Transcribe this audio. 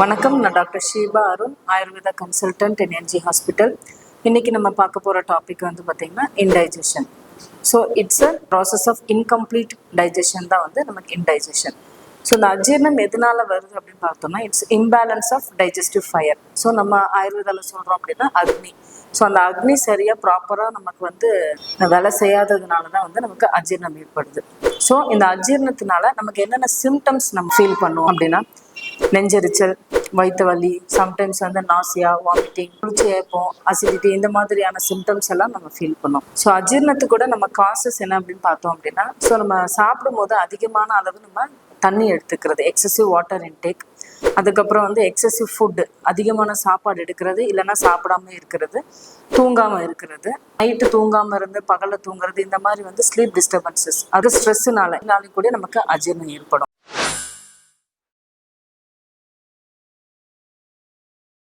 வணக்கம். நான் doctor Sheeba Arun Ayurveda consultant in NG hospital இன்னைக்கு நம்ம பார்க்க போகிற டாபிக் வந்து பார்த்திங்கன்னா indigestion so it's a process of incomplete digestion தான் வந்து நமக்கு இன்டைஜஷன் ஸோ இந்த அஜீரணம் எதனால வருது அப்படின்னு பார்த்தோம்னா it's imbalance of digestive fire so நம்ம ஆயுர்வேதாவில் சொல்கிறோம் அப்படின்னா அக்னி. ஸோ அந்த அக்னி சரியாக ப்ராப்பராக நமக்கு வந்து வேலை செய்யாததுனால தான் வந்து நமக்கு அஜீரணம் ஏற்படுது. ஸோ இந்த அஜீரணத்தினால நமக்கு என்னென்ன சிம்டம்ஸ் நம்ம ஃபீல் பண்ணுவோம் அப்படின்னா நெஞ்செரிச்சல் வயிற்று வலி சம்டைம்ஸ் வந்து நாசியா வாமிட்டிங் குளிச்சு ஏப்பம் அசிடிட்டி இந்த மாதிரியான சிம்டம்ஸ் எல்லாம் நம்ம ஃபீல் பண்ணோம். ஸோ அஜீரணத்துக்கு கூட நம்ம காசஸ் என்ன அப்படின்னு பார்த்தோம் அப்படின்னா ஸோ நம்ம சாப்பிடும் போது அதிகமான அளவு நம்ம தண்ணி எடுத்துக்கிறது எக்ஸசிவ் வாட்டர் இன்டேக் அதுக்கப்புறம் வந்து எக்ஸசிவ் ஃபுட்டு அதிகமான சாப்பாடு எடுக்கிறது இல்லைன்னா சாப்பிடாம இருக்கிறது தூங்காமல் இருக்கிறது நைட்டு தூங்காமல் இருந்து பகலில் தூங்குறது இந்த மாதிரி வந்து ஸ்லீப் டிஸ்டர்பன்சஸ் அது ஸ்ட்ரெஸ்ஸுனால இதனாலும் கூட நமக்கு அஜீரணம் ஏற்படும்.